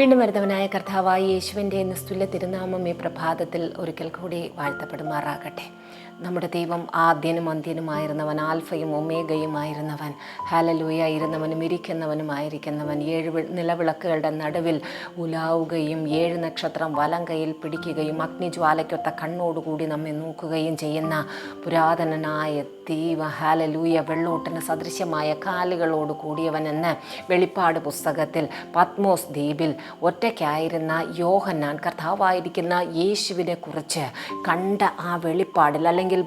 വീണ്ടും വരുന്നവനായ കർത്താവായി യേശുവിന്റെ നിസ്തുല്യ തിരുനാമം ഈ പ്രഭാതത്തിൽ ഒരിക്കൽ കൂടി വാഴ്ത്തപ്പെടുമാറാകട്ടെ. നമ്മുടെ ദൈവം ആദ്യനും അന്ത്യനുമായിരുന്നവൻ ആൽഫയും ഒമേഗയുമായിരുന്നവൻ ഹാലലൂയായിരുന്നവനും ഇരിക്കുന്നവനുമായിരിക്കുന്നവൻ ഏഴ് നിലവിളക്കുകളുടെ നടുവിൽ ഉലാവുകയും ഏഴ് നക്ഷത്രം വലം കയ്യിൽ പിടിക്കുകയും അഗ്നിജ്വാലയ്ക്കൊത്ത കണ്ണോടുകൂടി നമ്മെ നോക്കുകയും ചെയ്യുന്ന പുരാതനനായ ദൈവ ഹാലലൂയ വെള്ളോട്ടിന് സദൃശ്യമായ കാലുകളോട് കൂടിയവനെന്ന് വെളിപ്പാട് പുസ്തകത്തിൽ പത്മോസ് ദ്വീപിൽ ഒറ്റയ്ക്കായിരുന്ന യോഹന്നാൻ കർത്താവായിരിക്കുന്ന യേശുവിനെ കുറിച്ച് കണ്ട ആ വെളിപ്പാടിൽ അല്ലെങ്കിൽ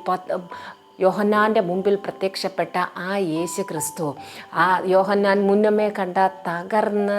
യോഹന്നാന്റെ മുമ്പിൽ പ്രത്യക്ഷപ്പെട്ട ആ യേശു ക്രിസ്തു ആ യോഹന്നാൻ മുന്നമേ കണ്ട തകർന്ന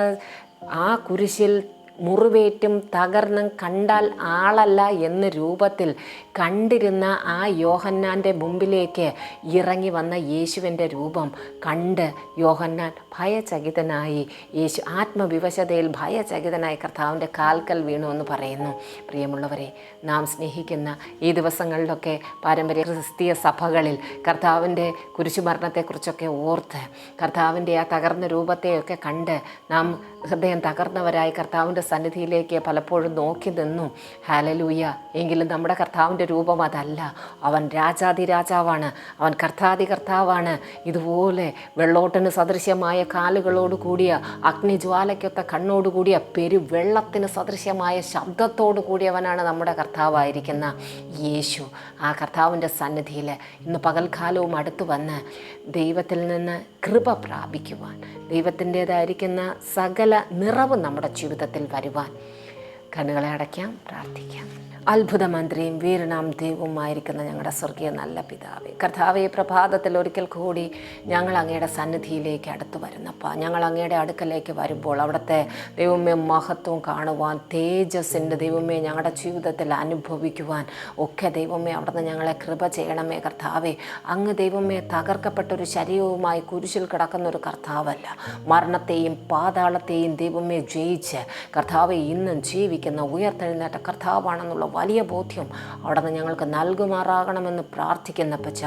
ആ കുരിശിൽ മുറിവേറ്റും തകർന്നും കണ്ടാൽ ആളല്ല എന്ന രൂപത്തിൽ കണ്ടിരുന്ന ആ യോഹന്നാന്റെ മുമ്പിലേക്ക് ഇറങ്ങി വന്ന യേശുവിന്റെ രൂപം കണ്ട് യോഹന്നാൻ ഭയചകിതനായി. യേശു ആത്മവിവശതയിൽ ഭയചകിതനായി കർത്താവിന്റെ കാൽക്കൽ വീണു എന്ന് പറയുന്നു. പ്രിയമുള്ളവരെ നാം സ്നേഹിക്കുന്ന ഈ ദിവസങ്ങളിലൊക്കെ പാരമ്പര്യ ക്രിസ്തീയ സഭകളിൽ കർത്താവിന്റെ കുരിശുമരണത്തെക്കുറിച്ചൊക്കെ ഓർത്ത് കർത്താവിന്റെ ആ തകർന്ന രൂപത്തെയൊക്കെ കണ്ട് നാം ഹൃദയം തകർന്നവരായി കർത്താവിന്റെ സന്നിധിയിലേക്ക് പലപ്പോഴും നോക്കി നിന്നു. ഹാലലൂയ എങ്കിലും നമ്മുടെ കർത്താവിന്റെ രൂപം അതല്ല. അവൻ രാജാതി രാജാവാണ് അവൻ കർത്താതി കർത്താവാണ് ഇതുപോലെ വെള്ളോട്ടിന് സദൃശ്യമായ കാലുകളോട് കൂടിയ അഗ്നിജ്വാലയ്ക്കൊത്ത കണ്ണോട് കൂടിയ പെരുവെള്ളത്തിന് സദൃശ്യമായ ശബ്ദത്തോട് കൂടിയവനാണ് നമ്മുടെ കർത്താവായിരിക്കുന്ന യേശു. ആ കർത്താവിന്റെ സന്നിധിയിൽ ഇന്ന് പകൽക്കാലവും അടുത്തു വന്ന് ദൈവത്തിൽ നിന്ന് കൃപ പ്രാപിക്കുവാൻ ദൈവത്തിന്റേതായിരിക്കുന്ന സകല നിറവ് നമ്മുടെ ജീവിതത്തിൽ വരുവാൻ കണ്ണുകളെ അടയ്ക്കാം പ്രാർത്ഥിക്കാം. അത്ഭുത മന്ത്രിയും വീരനാം ദൈവവുമായിരിക്കുന്ന ഞങ്ങളുടെ സ്വർഗീയ നല്ല പിതാവേ. കർത്താവെ പ്രഭാതത്തിൽ ഒരിക്കൽ കൂടി ഞങ്ങൾ അങ്ങയുടെ സന്നിധിയിലേക്ക് അടുത്ത് വരുന്നപ്പ. ഞങ്ങൾ അങ്ങയുടെ അടുക്കലേക്ക് വരുമ്പോൾ അവിടുത്തെ ദൈവമേ മഹത്വം കാണുവാൻ തേജസ്സിന്റെ ദൈവമേ ഞങ്ങളുടെ ജീവിതത്തിൽ അനുഭവിക്കുവാൻ ഒക്കെ ദൈവമേ അവിടുന്ന് ഞങ്ങളെ കൃപ ചെയ്യണമേ കർത്താവെ. അങ്ങ് ദൈവമേ തകർക്കപ്പെട്ട ഒരു ശരീരവുമായി കുരിശിൽ കിടക്കുന്ന ഒരു കർത്താവല്ല. മരണത്തെയും പാതാളത്തെയും ദൈവമേ ജയിച്ച് കർത്താവെ ഇന്നും ജീവിക്കുന്ന ഉയർത്തെഴുന്നേറ്റ കർത്താവാണെന്നുള്ള വലിയ ബോധ്യം അവിടെ നിന്ന് ഞങ്ങൾക്ക് നൽകുമാറാകണമെന്ന് പ്രാർത്ഥിക്കുന്ന പച്ച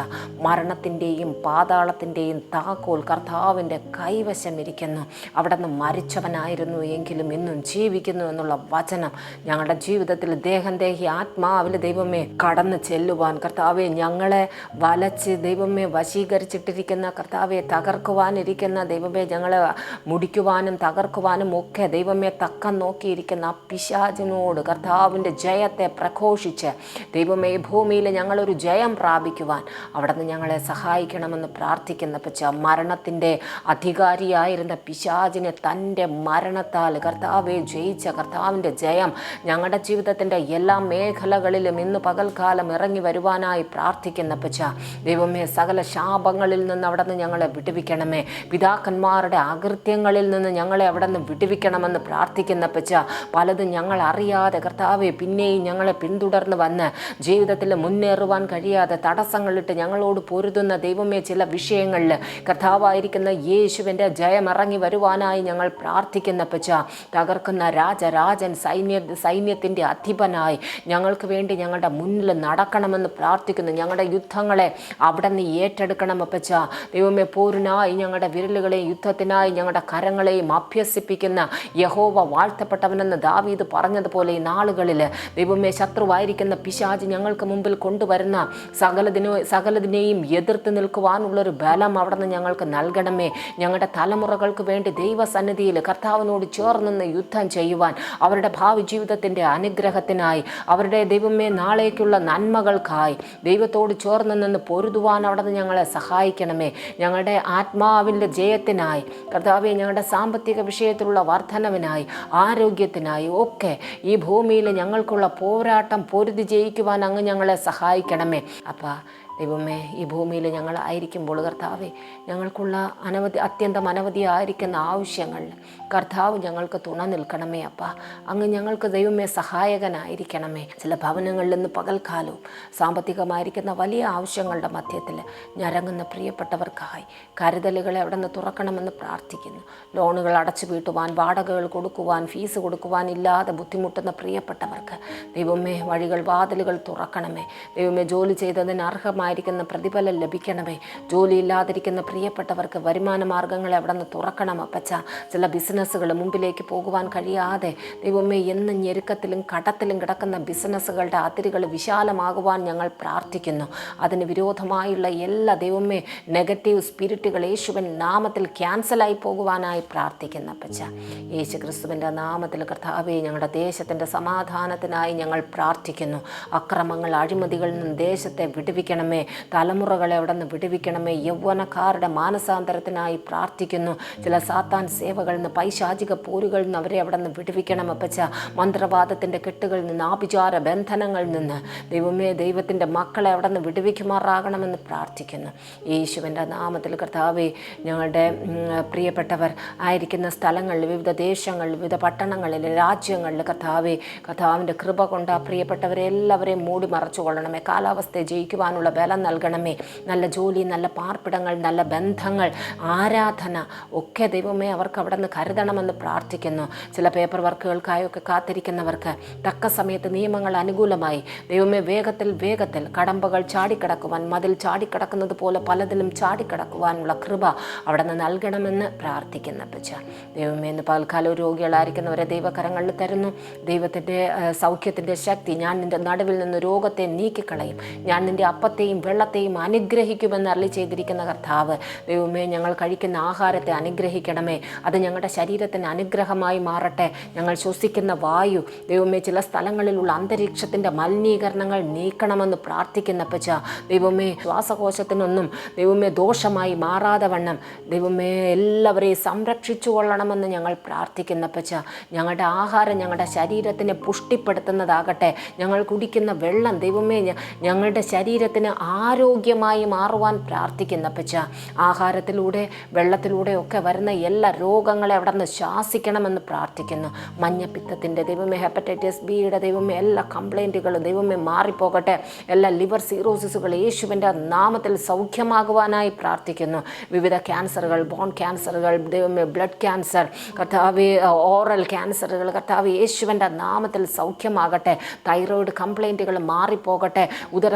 മരണത്തിന്റെയും പാതാളത്തിന്റെയും താക്കോൽ കർത്താവിന്റെ കൈവശം ഇരിക്കുന്നു. അവിടെ നിന്ന് മരിച്ചവനായിരുന്നു എങ്കിലും ഇന്നും ജീവിക്കുന്നു എന്നുള്ള വചനം ഞങ്ങളുടെ ജീവിതത്തിൽ ദേഹം ദേഹി ആത്മാവിൽ ദൈവമേ കടന്നു ചെല്ലുവാൻ കർത്താവെ ഞങ്ങളെ വലച്ച് ദൈവമേ വശീകരിച്ചിട്ടിരിക്കുന്ന കർത്താവെ തകർക്കുവാനിരിക്കുന്ന ദൈവമേ ഞങ്ങളെ മുടിക്കുവാനും തകർക്കുവാനും ഒക്കെ ദൈവമേ തക്കം നോക്കിയിരിക്കുന്ന പിശാചിനോട് കർത്താവിന്റെ ജയത്തെ പ്രഘോഷിച്ച് ദൈവമേ ഭൂമിയിൽ ഞങ്ങളൊരു ജയം പ്രാപിക്കുവാൻ അവിടുന്ന് ഞങ്ങളെ സഹായിക്കണമെന്ന് പ്രാർത്ഥിക്കുന്ന പച്ച മരണത്തിന്റെ അധികാരിയായിരുന്ന പിശാചിനെ തന്റെ മരണത്താൽ കർത്താവെ ജയിച്ച കർത്താവിന്റെ ജയം ഞങ്ങളുടെ ജീവിതത്തിന്റെ എല്ലാ മേഖലകളിലും ഇന്ന് പകൽക്കാലം ഇറങ്ങി വരുവാനായി പ്രാർത്ഥിക്കുന്ന പച്ച ദൈവമേ സകല ശാപങ്ങളിൽ നിന്ന് അവിടെ നിന്ന് ഞങ്ങളെ വിടുവിക്കണമേ. പിതാക്കന്മാരുടെ അകൃത്യങ്ങളിൽ നിന്ന് ഞങ്ങളെ അവിടെ നിന്ന് വിടുവിക്കണമെന്ന് പ്രാർത്ഥിക്കുന്ന പച്ച പലതും ഞങ്ങൾ അറിയാതെ കർത്താവെ പിന്നെയും ഞങ്ങളെ പിന്തുടർന്ന് വന്ന് ജീവിതത്തിൽ മുന്നേറുവാൻ കഴിയാതെ തടസ്സങ്ങളിട്ട് ഞങ്ങളോട് പൊരുതുന്ന ദൈവമേ ചില വിഷയങ്ങളിൽ കർത്താവായിരിക്കുന്ന യേശുവിന്റെ ജയമിറങ്ങി വരുവാനായി ഞങ്ങൾ പ്രാർത്ഥിക്കുന്ന പച്ച തകർക്കുന്ന രാജരാജൻ സൈന്യ സൈന്യത്തിന്റെ അധിപനായി ഞങ്ങൾക്ക് വേണ്ടി ഞങ്ങളുടെ മുന്നിൽ നടക്കണമെന്ന് പ്രാർത്ഥിക്കുന്നു. ഞങ്ങളുടെ യുദ്ധങ്ങളെ അവിടെ നിന്ന് ഏറ്റെടുക്കണം അപ്പച്ച ദൈവമേ പോരിനായി ഞങ്ങളുടെ വിരലുകളെയും യുദ്ധത്തിനായി ഞങ്ങളുടെ കരങ്ങളെയും അഭ്യസിപ്പിക്കുന്ന യഹോവ വാഴ്ത്തപ്പെട്ടവനെന്ന് ദാവീദ് പറഞ്ഞതുപോലെ ഈ നാളുകളിൽ ദൈവമേ ശത്രുവായിരിക്കുന്ന പിശാജ് ഞങ്ങൾക്ക് മുമ്പിൽ കൊണ്ടുവരുന്ന സകലതിനോ സകലതിനെയും എതിർത്ത് നിൽക്കുവാനുള്ളൊരു ബലം അവിടെ നിന്ന് ഞങ്ങൾക്ക് നൽകണമേ. ഞങ്ങളുടെ തലമുറകൾക്ക് വേണ്ടി ദൈവസന്നിധിയിൽ കർത്താവിനോട് ചേർന്ന് യുദ്ധം ചെയ്യുവാൻ അവരുടെ ഭാവി ജീവിതത്തിന്റെ അനുഗ്രഹത്തിനായി അവരുടെ ദൈവമേ നാളേക്കുള്ള നന്മകൾക്കായി ദൈവത്തോട് ചേർന്ന് നിന്ന് പൊരുതുവാൻ അവിടെ നിന്ന് ഞങ്ങളെ സഹായിക്കണമേ. ഞങ്ങളുടെ ആത്മാവിന്റെ ജയത്തിനായി കർത്താവെ ഞങ്ങളുടെ സാമ്പത്തിക വിഷയത്തിലുള്ള വർധനവിനായി ആരോഗ്യത്തിനായി ഒക്കെ ഈ ഭൂമിയിൽ ഞങ്ങൾക്കുള്ള പോരാട്ടം പൊരുതി ജയിക്കുവാൻ അങ്ങ് ഞങ്ങളെ സഹായിക്കണമേ. അപ്പം ദൈവമേ ഈ ഭൂമിയിൽ ഞങ്ങൾ ആയിരിക്കുമ്പോൾ കർത്താവെ ഞങ്ങൾക്കുള്ള അനവധി അത്യന്തം അനവധിയായിരിക്കുന്ന ആവശ്യങ്ങൾ കർത്താവ് ഞങ്ങൾക്ക് തുണ നിൽക്കണമേ അപ്പ. അങ്ങ് ഞങ്ങൾക്ക് ദൈവമേ സഹായകനായിരിക്കണമേ. ചില ഭവനങ്ങളിൽ നിന്ന് പകൽക്കാലവും സാമ്പത്തികമായിരിക്കുന്ന വലിയ ആവശ്യങ്ങളുടെ മധ്യത്തിൽ ഞരങ്ങുന്ന പ്രിയപ്പെട്ടവർക്കായി കരുതലുകളെ അവിടെ നിന്ന് തുറക്കണമെന്ന് പ്രാർത്ഥിക്കുന്നു. ലോണുകൾ അടച്ചു വീട്ടുവാൻ വാടകകൾ കൊടുക്കുവാൻ ഫീസ് കൊടുക്കുവാൻ ഇല്ലാതെ ബുദ്ധിമുട്ടുന്ന പ്രിയപ്പെട്ടവർക്ക് ദൈവമേ വഴികൾ വാതിലുകൾ തുറക്കണമേ. ദൈവമേ ജോലി ചെയ്തതിന് അർഹമായ അനുകൂലമായിരിക്കുന്ന പ്രതിഫലം ലഭിക്കണമേ. ജോലിയില്ലാതിരിക്കുന്ന പ്രിയപ്പെട്ടവർക്ക് വരുമാന മാർഗങ്ങൾ എവിടെ നിന്ന് തുറക്കണം അപ്പച്ച. ചില ബിസിനസ്സുകൾ മുമ്പിലേക്ക് പോകുവാൻ കഴിയാതെ ദൈവമേ എന്ന് ഞെരുക്കത്തിലും കടത്തിലും കിടക്കുന്ന ബിസിനസ്സുകളുടെ അതിരുകൾ വിശാലമാകുവാൻ ഞങ്ങൾ പ്രാർത്ഥിക്കുന്നു. അതിന് വിരോധമായുള്ള എല്ലാ ദൈവമേ നെഗറ്റീവ് സ്പിരിറ്റുകൾ യേശുവൻ നാമത്തിൽ ക്യാൻസലായി പോകുവാനായി പ്രാർത്ഥിക്കുന്ന അപ്പച്ച. യേശു ക്രിസ്തുവിന്റെ നാമത്തിൽ കർത്താവേ ഞങ്ങളുടെ ദേശത്തിന്റെ സമാധാനത്തിനായി ഞങ്ങൾ പ്രാർത്ഥിക്കുന്നു. അക്രമങ്ങൾ അഴിമതികളിൽ നിന്ന് ദേശത്തെ വിടുവിക്കണമേ. തലമുറകളെ അവിടെ നിന്ന് വിടുവിക്കണമേ. യൗവനക്കാരുടെ മാനസാന്തരത്തിനായി പ്രാർത്ഥിക്കുന്നു. ചില സാത്താൻ സേവകളിൽ നിന്ന് പൈശാചിക പോരുകളിൽ നിന്ന് അവരെ അവിടെ നിന്ന് വിടുവിക്കണം അപ്പച്ച. മന്ത്രവാദത്തിന്റെ കെട്ടുകളിൽ നിന്ന് ആഭിചാര ബന്ധനങ്ങളിൽ നിന്ന് ദൈവമേ ദൈവത്തിന്റെ മക്കളെ അവിടെ നിന്ന് വിടുവിക്കുമാറാകണമെന്ന് പ്രാർത്ഥിക്കുന്നു. യേശുവിന്റെ നാമത്തിൽ കർത്താവെ ഞങ്ങളുടെ പ്രിയപ്പെട്ടവർ ആയിരിക്കുന്ന സ്ഥലങ്ങളിൽ വിവിധ ദേശങ്ങളിൽ വിവിധ പട്ടണങ്ങളിൽ രാജ്യങ്ങളിൽ കർത്താവെ കർത്താവിന്റെ കൃപ കൊണ്ട് ആ പ്രിയപ്പെട്ടവരെ എല്ലാവരെയും മൂടി മറച്ചു കൊള്ളണമേ കാലാവസ്ഥയെ ജയിക്കുവാനുള്ള ബലം നൽകണമേ. നല്ല ജോലി നല്ല പാർപ്പിടങ്ങൾ നല്ല ബന്ധങ്ങൾ ആരാധന ഒക്കെ ദൈവമേ അവർക്ക് അവിടെ നിന്ന് കരുതണമെന്ന് പ്രാർത്ഥിക്കുന്നു. ചില പേപ്പർ വർക്കുകൾക്കായൊക്കെ കാത്തിരിക്കുന്നവർക്ക് തക്ക സമയത്ത് നിയമങ്ങൾ അനുകൂലമായി. ദൈവമേ വേഗത്തിൽ വേഗത്തിൽ കടമ്പകൾ ചാടിക്കിടക്കുവാൻ മതിൽ ചാടിക്കിടക്കുന്നത് പോലെ പലതിലും ചാടിക്കിടക്കുവാനുള്ള കൃപ അവിടെ നിന്ന് നൽകണമെന്ന് പ്രാർത്ഥിക്കുന്ന പച്ച ദൈവമേ ഇന്ന് പകൽക്കാലം രോഗികളായിരിക്കുന്നവരെ ദൈവകരങ്ങളിൽ തരുന്നു. ദൈവത്തിന്റെ സൗഖ്യത്തിന്റെ ശക്തി ഞാൻ നിന്റെ നടുവിൽ നിന്ന് രോഗത്തെ നീക്കിക്കളയും. ഞാൻ നിന്റെ അപ്പത്തെയും വെള്ളത്തെയും അനുഗ്രഹിക്കുമെന്ന് അരളി ചെയ്തിരിക്കുന്ന കർത്താവ്. ദൈവമേ ഞങ്ങൾ കഴിക്കുന്ന ആഹാരത്തെ അനുഗ്രഹിക്കണമേ. അത് ഞങ്ങളുടെ ശരീരത്തിന് അനുഗ്രഹമായി മാറട്ടെ. ഞങ്ങൾ ശ്വസിക്കുന്ന വായു ദൈവമേ ചില സ്ഥലങ്ങളിലുള്ള അന്തരീക്ഷത്തിന്റെ മലിനീകരണങ്ങൾ നീക്കണമെന്ന് പ്രാർത്ഥിക്കുന്ന പച്ച ദൈവമേ ശ്വാസകോശത്തിനൊന്നും ദൈവമേ ദോഷമായി മാറാതെ വണ്ണം. ദൈവമേ എല്ലാവരെയും സംരക്ഷിച്ചു കൊള്ളണമെന്ന് ഞങ്ങൾ പ്രാർത്ഥിക്കുന്ന പച്ച ഞങ്ങളുടെ ആഹാരം ഞങ്ങളുടെ ശരീരത്തിനെ പുഷ്ടിപ്പെടുത്തുന്നതാകട്ടെ. ഞങ്ങൾ കുടിക്കുന്ന വെള്ളം ദൈവമേ ഞങ്ങളുടെ ശരീരത്തിന് ആരോഗ്യമായി മാറുവാൻ പ്രാർത്ഥിക്കുന്ന പച്ച ആഹാരത്തിലൂടെ വെള്ളത്തിലൂടെ ഒക്കെ വരുന്ന എല്ലാ രോഗങ്ങളെ അവിടെ നിന്ന് ശാസിക്കണമെന്ന് പ്രാർത്ഥിക്കുന്നു. മഞ്ഞപ്പിത്തത്തിന്റെ ദൈവമേ ഹെപ്പറ്റൈറ്റിസ് ബിയുടെ ദൈവമേ എല്ലാ കംപ്ലൈന്റുകളും ദൈവമേ മാറിപ്പോകട്ടെ. എല്ലാ ലിവർ സീറോസിസുകൾ യേശുവിന്റെ നാമത്തിൽ സൗഖ്യമാകുവാനായി പ്രാർത്ഥിക്കുന്നു. വിവിധ ക്യാൻസറുകൾ ബോൺ ക്യാൻസറുകൾ ദൈവമേ ബ്ലഡ് ക്യാൻസർ കർത്താവ് ഓറൽ ക്യാൻസറുകൾ കർത്താവ് യേശുവിന്റെ നാമത്തിൽ സൗഖ്യമാകട്ടെ. തൈറോയിഡ് കംപ്ലൈന്റുകൾ മാറിപ്പോകട്ടെ. ഉദര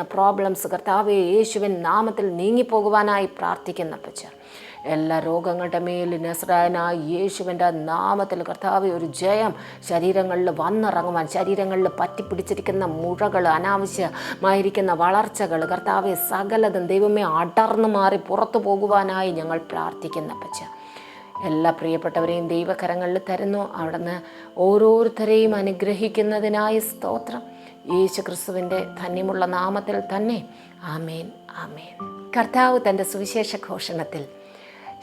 സംബന്ധമായിരിക്കുന്ന പ്രോബ്ലംസ് കർത്താവ് യേശുവിൻ നാമത്തിൽ നീങ്ങിപ്പോകുവാനായി പ്രാർത്ഥിക്കുന്ന പച്ച എല്ലാ രോഗങ്ങളുടെ മേൽ നസ്രായനായ യേശുവിന്റെ നാമത്തിൽ കർത്താവ് ഒരു ജയം ശരീരങ്ങളിൽ വന്നിറങ്ങുവാൻ ശരീരങ്ങളിൽ പറ്റിപ്പിടിച്ചിരിക്കുന്ന മുഴകൾ അനാവശ്യമായിരിക്കുന്ന വളർച്ചകൾ കർത്താവെ സകലതും ദൈവമേ അടർന്നു മാറി പുറത്തു പോകുവാനായി ഞങ്ങൾ പ്രാർത്ഥിക്കുന്ന പച്ച എല്ലാ പ്രിയപ്പെട്ടവരെയും ദൈവകരങ്ങളിൽ തരുന്നു. അവിടുന്ന് ഓരോരുത്തരെയും അനുഗ്രഹിക്കുന്നതിനായി സ്തോത്രം. യേശു ക്രിസ്തുവിന്റെ ധന്യമുള്ള നാമത്തിൽ തന്നെ ആമേൻ ആമേൻ. കർത്താവ് തന്റെ സുവിശേഷ ഘോഷണത്തിൽ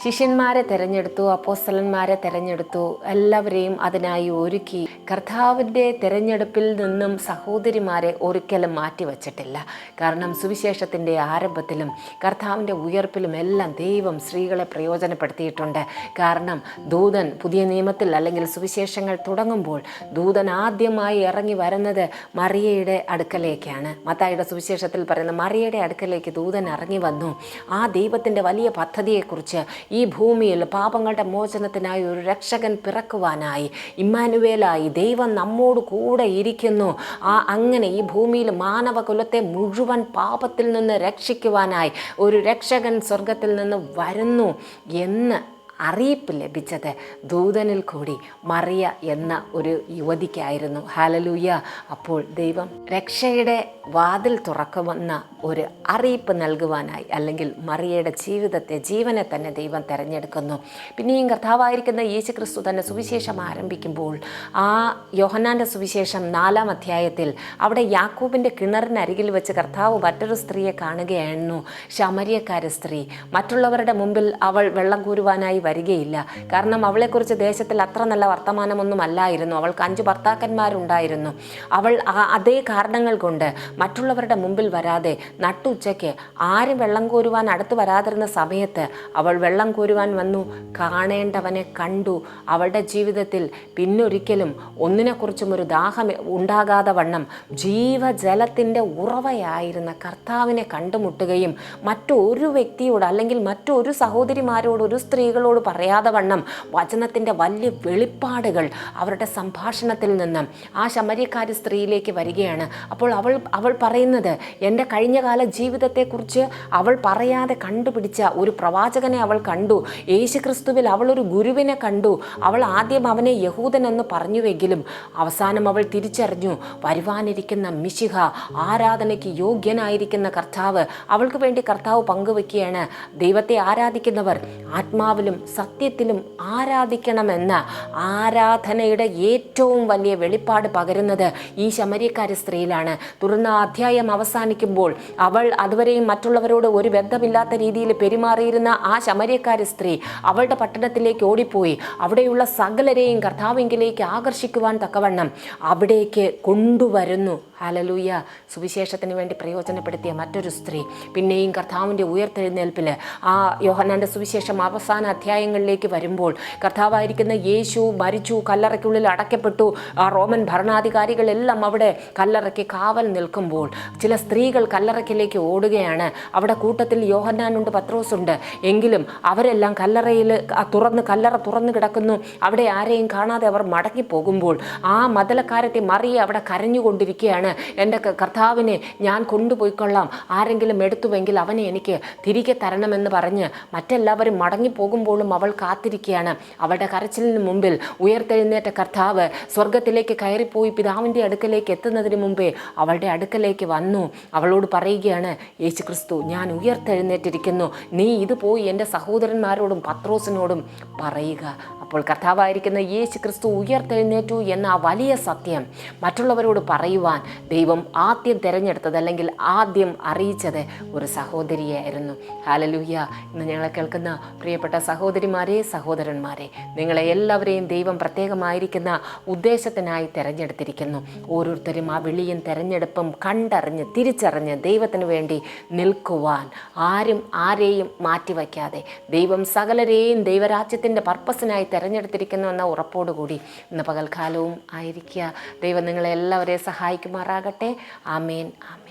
ശിഷ്യന്മാരെ തിരഞ്ഞെടുത്തു അപ്പോസ്തലന്മാരെ തിരഞ്ഞെടുത്തു എല്ലാവരെയും അതിനായി ഒരുക്കി. കർത്താവിന്റെ തിരഞ്ഞെടുപ്പിൽ നിന്നും സഹോദരിമാരെ ഒരിക്കലും മാറ്റിവച്ചിട്ടില്ല. കാരണം സുവിശേഷത്തിന്റെ ആരംഭത്തിലും കർത്താവിന്റെ ഉയർപ്പിലും എല്ലാം ദൈവം സ്ത്രീകളെ പ്രയോജനപ്പെടുത്തിയിട്ടുണ്ട്. കാരണം ദൂതൻ പുതിയ നിയമത്തിൽ അല്ലെങ്കിൽ സുവിശേഷങ്ങൾ തുടങ്ങുമ്പോൾ ദൂതൻ ആദ്യമായി ഇറങ്ങി വരുന്നത് മറിയയുടെ അടുക്കലേക്കാണ്. മത്തായിയുടെ സുവിശേഷത്തിൽ പറയുന്ന മറിയയുടെ അടുക്കലേക്ക് ദൂതൻ ഇറങ്ങി വന്നു. ആ ദൈവത്തിന്റെ വലിയ പദ്ധതിയെക്കുറിച്ച് ഈ ഭൂമിയിൽ പാപങ്ങളുടെ മോചനത്തിനായി ഒരു രക്ഷകൻ പിറക്കുവാനായി. ഇമ്മാനുവേലായി ദൈവം നമ്മോട് കൂടെ ഇരിക്കുന്നു. ആ അങ്ങനെ ഈ ഭൂമിയിൽ മാനവകുലത്തെ മുഴുവൻ പാപത്തിൽ നിന്ന് രക്ഷിക്കുവാനായി ഒരു രക്ഷകൻ സ്വർഗത്തിൽ നിന്ന് വരുന്നു എന്ന് അറിയിപ്പ് ലഭിച്ചത് ദൂതനിൽ കൂടി മറിയ എന്ന ഒരു യുവതിക്കായിരുന്നു. ഹാലലൂയ അപ്പോൾ ദൈവം രക്ഷയുടെ വാതിൽ തുറക്കുമെന്ന ഒരു അറിയിപ്പ് നൽകുവാനായി അല്ലെങ്കിൽ മറിയയുടെ ജീവിതത്തെ ജീവനെ തന്നെ ദൈവം തിരഞ്ഞെടുക്കുന്നു. പിന്നെയും കർത്താവായിരിക്കുന്ന യേശു ക്രിസ്തു തന്നെ സുവിശേഷം ആരംഭിക്കുമ്പോൾ ആ യോഹനാന്റെ സുവിശേഷം നാലാം അധ്യായത്തിൽ അവിടെ യാക്കൂബിന്റെ കിണറിനരികിൽ വെച്ച് കർത്താവ് മറ്റൊരു സ്ത്രീയെ കാണുകയായിരുന്നു. ശമരിയക്കാര സ്ത്രീ. മറ്റുള്ളവരുടെ മുമ്പിൽ അവൾ വെള്ളം കോരുവാനായി വരികയില്ല. കാരണം അവളെക്കുറിച്ച് ദേശത്തിൽ അത്ര നല്ല വർത്തമാനമൊന്നും അല്ലായിരുന്നു അവൾക്ക് അഞ്ച് ഭർത്താക്കന്മാരുണ്ടായിരുന്നു. അവൾ അതേ കാരണങ്ങൾ കൊണ്ട് മറ്റുള്ളവരുടെ മുമ്പിൽ വരാതെ നട്ടുച്ചയ്ക്ക് ആരും വെള്ളം കോരുവാൻ അടുത്ത് വരാതിരുന്ന സമയത്ത് അവൾ വെള്ളം കോരുവാൻ വന്നു. കാണേണ്ടവനെ കണ്ടു. അവളുടെ ജീവിതത്തിൽ പിന്നൊരിക്കലും ഒന്നിനെക്കുറിച്ചും ഒരു ദാഹം ഉണ്ടാകാതെ വണ്ണം ജീവജലത്തിന്റെ ഉറവയായിരുന്ന കർത്താവിനെ കണ്ടുമുട്ടുകയും മറ്റൊരു വ്യക്തിയോട് അല്ലെങ്കിൽ മറ്റൊരു സഹോദരിമാരോട് ഒരു സ്ത്രീകളോട് മറ്റുള്ളവരോട് പറയാതെ വണ്ണം വചനത്തിന്റെ വലിയ വെളിപ്പാടുകൾ അവരുടെ സംഭാഷണത്തിൽ നിന്ന്. ആ ശമര്യക്കാരി സ്ത്രീയിലേക്ക് വരികയാണ്. അപ്പോൾ അവൾ അവൾ പറയുന്നത് എന്റെ കഴിഞ്ഞകാല ജീവിതത്തെക്കുറിച്ച് അവൾ പറയാതെ കണ്ടുപിടിച്ച ഒരു പ്രവാചകനെ അവൾ കണ്ടു. യേശുക്രിസ്തുവിൽ അവൾ ഒരു ഗുരുവിനെ കണ്ടു. അവൾ ആദ്യം അവനെ യഹൂദൻ എന്ന് പറഞ്ഞുവെങ്കിലും അവസാനം അവൾ തിരിച്ചറിഞ്ഞു. വരുവാനിരിക്കുന്ന മിശിഹ ആരാധനയ്ക്ക് യോഗ്യനായിരിക്കുന്ന കർത്താവ് അവൾക്ക് വേണ്ടി കർത്താവ് പങ്കുവെക്കുകയാണ്. ദൈവത്തെ ആരാധിക്കുന്നവർ ആത്മാവിലും സത്യത്തിലും ആരാധിക്കണമെന്ന ആരാധനയുടെ ഏറ്റവും വലിയ വെളിപ്പാട് പകരുന്നത് ഈ ശമര്യക്കാരി സ്ത്രീയിലാണ്. തുറന്ന അധ്യായം അവസാനിക്കുമ്പോൾ അവൾ അതുവരെയും മറ്റുള്ളവരോട് ഒരു ബന്ധമില്ലാത്ത രീതിയിൽ പെരുമാറിയിരുന്ന ആ ശമര്യക്കാരി സ്ത്രീ അവളുടെ പട്ടണത്തിലേക്ക് ഓടിപ്പോയി. അവിടെയുള്ള സകലരെയും കർത്താവിങ്കിലേക്ക് ആകർഷിക്കുവാൻ തക്കവണ്ണം അവിടേക്ക് കൊണ്ടുവരുന്നു. ഹലലൂയ. സുവിശേഷത്തിന് വേണ്ടി പ്രയോജനപ്പെടുത്തിയ മറ്റൊരു സ്ത്രീ. പിന്നെയും കർത്താവിന്റെ ഉയർത്തെഴുന്നേൽപ്പിൽ ആ യോഹനാന്റെ സുവിശേഷം അവസാന അധ്യായങ്ങളിലേക്ക് വരുമ്പോൾ കർത്താവായിരിക്കുന്ന യേശു മരിച്ചു കല്ലറയ്ക്കുള്ളിൽ അടയ്ക്കപ്പെട്ടു. ആ റോമൻ ഭരണാധികാരികളെല്ലാം അവിടെ കല്ലറയ്ക്ക് കാവൽ നിൽക്കുമ്പോൾ ചില സ്ത്രീകൾ കല്ലറയ്ക്കിലേക്ക് ഓടുകയാണ്. അവിടെ കൂട്ടത്തിൽ യോഹന്നാനുണ്ട് പത്രോസുണ്ട്. എങ്കിലും അവരെല്ലാം കല്ലറയിൽ തുറന്ന് കല്ലറ തുറന്നു കിടക്കുന്നു. അവിടെ ആരെയും കാണാതെ അവർ മടങ്ങി പോകുമ്പോൾ ആ മതലക്കാരത്തെ മറിയെ അവിടെ കരഞ്ഞുകൊണ്ടിരിക്കുകയാണ്. എന്റെ കർത്താവിനെ ഞാൻ കൊണ്ടുപോയിക്കൊള്ളാം. ആരെങ്കിലും എടുത്തുവെങ്കിൽ അവനെ എനിക്ക് തിരികെ തരണമെന്ന് പറഞ്ഞ് മറ്റെല്ലാവരും മടങ്ങിപ്പോകുമ്പോഴും അവൾ കാത്തിരിക്കുകയാണ്. അവളുടെ കരച്ചിലിന് മുമ്പിൽ ഉയർത്തെഴുന്നേറ്റ കർത്താവ് സ്വർഗത്തിലേക്ക് കയറിപ്പോയി പിതാവിന്റെ അടുക്കലേക്ക് എത്തുന്നതിന് മുമ്പേ അവളുടെ അടുക്കലേക്ക് വന്നു. അവളോട് പറയുകയാണ് യേശു ക്രിസ്തു ഞാൻ ഉയർത്തെഴുന്നേറ്റിരിക്കുന്നു. നീ ഇത് പോയി എന്റെ സഹോദരന്മാരോടും പത്രോസിനോടും പറയുക. അപ്പോൾ കർത്താവായിരിക്കുന്ന യേശു ക്രിസ്തു ഉയർത്തെഴുന്നേറ്റു എന്ന ആ വലിയ സത്യം മറ്റുള്ളവരോട് പറയുവാൻ ദൈവം ആദ്യം തിരഞ്ഞെടുത്തത് അല്ലെങ്കിൽ ആദ്യം അറിയിച്ചത് ഒരു സഹോദരിയായിരുന്നു. ഹാലലൂഹ്യ ഇന്ന് ഞങ്ങളെ കേൾക്കുന്ന പ്രിയപ്പെട്ട സഹോദരിമാരെ സഹോദരന്മാരെ നിങ്ങളെ എല്ലാവരെയും ദൈവം പ്രത്യേകമായിരിക്കുന്ന ഉദ്ദേശത്തിനായി തിരഞ്ഞെടുത്തിരിക്കുന്നു. ഓരോരുത്തരും ആ വിളിയും തിരഞ്ഞെടുപ്പും കണ്ടറിഞ്ഞ് തിരിച്ചറിഞ്ഞ് ദൈവത്തിന് വേണ്ടി നിൽക്കുവാൻ ആരും ആരെയും മാറ്റിവയ്ക്കാതെ ദൈവം സകലരെയും ദൈവരാജ്യത്തിന്റെ പർപ്പസിനായി തിരഞ്ഞെടുത്തിരിക്കുന്നു എന്ന ഉറപ്പോടുകൂടി ഇന്ന് പകൽക്കാലവും ആയിരിക്കുക. ദൈവം നിങ്ങളെ എല്ലാവരെയും സഹായിക്കുമാറാകട്ടെ. ആമേൻ ആമേൻ.